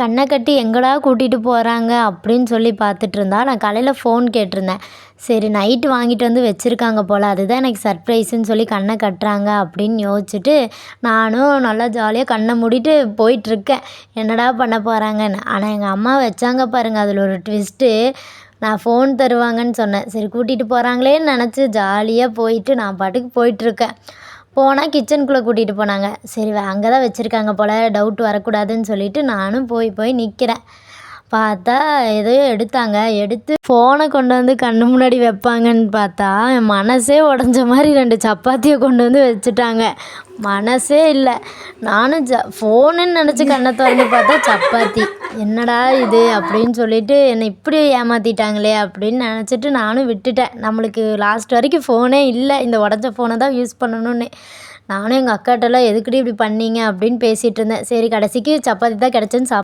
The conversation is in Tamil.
கண்ணை கட்டி எங்கடா கூட்டிகிட்டு போகிறாங்க அப்படின்னு சொல்லி பார்த்துட்டு இருந்தா. நான் காலையில் ஃபோன் கேட்டிருந்தேன். சரி நைட்டு வாங்கிட்டு வந்து வச்சுருக்காங்க போல். அதுதான் எனக்கு சர்ப்ரைஸுன்னு சொல்லி கண்ணை கட்டுறாங்க அப்படின்னு யோசிச்சுட்டு நானும் நல்லா ஜாலியாக கண்ணை மூடிட்டு போயிட்டுருக்கேன். என்னடா பண்ண போகிறாங்கன்னு ஆனால் எங்கள் அம்மா வச்சாங்க பாருங்கள் அதில் ஒரு ட்விஸ்ட்டு நான் ஃபோன் தருவாங்கன்னு சொன்னேன். சரி கூட்டிகிட்டு போகிறாங்களேன்னு நினச்சி ஜாலியாக போயிட்டு நான் பாட்டுக்கு போயிட்டுருக்கேன். போனால் கிச்சனுக்குள்ளே கூட்டிகிட்டு போனாங்க. சரி அங்கே தான் வச்சுருக்காங்க போல் டவுட் வரக்கூடாதுன்னு சொல்லிட்டு நானும் போய் போய் நிற்கிறேன் பார்த்தா எதையோ எடுத்தாங்க. எடுத்து ஃபோனை கொண்டு வந்து கண்ணு முன்னாடி வைப்பாங்கன்னு பார்த்தா என் மனசே உடஞ்ச மாதிரி ரெண்டு சப்பாத்தியை கொண்டு வந்து வச்சுட்டாங்க. மனசே இல்லை. நானும் ஜ ஃபோனுன்னு நினச்சி கண்ணை திறந்து பார்த்தா சப்பாத்தி. என்னடா இது அப்படின்னு சொல்லிட்டு என்னை இப்படி ஏமாற்றிட்டாங்களே அப்படின்னு நினச்சிட்டு நானும் விட்டுட்டேன். நம்மளுக்கு லாஸ்ட் வரைக்கும் ஃபோனே இல்லை. இந்த உடஞ்ச ஃபோனை தான் யூஸ் பண்ணணும்னு. நானும் எங்கள் அக்காட்டெல்லாம் எதுக்குடி இப்படி பண்ணீங்க அப்படின்னு பேசிகிட்டு இருந்தேன். சரி கடைசிக்கு சப்பாத்தி தான் கிடச்சேன்னு சாப்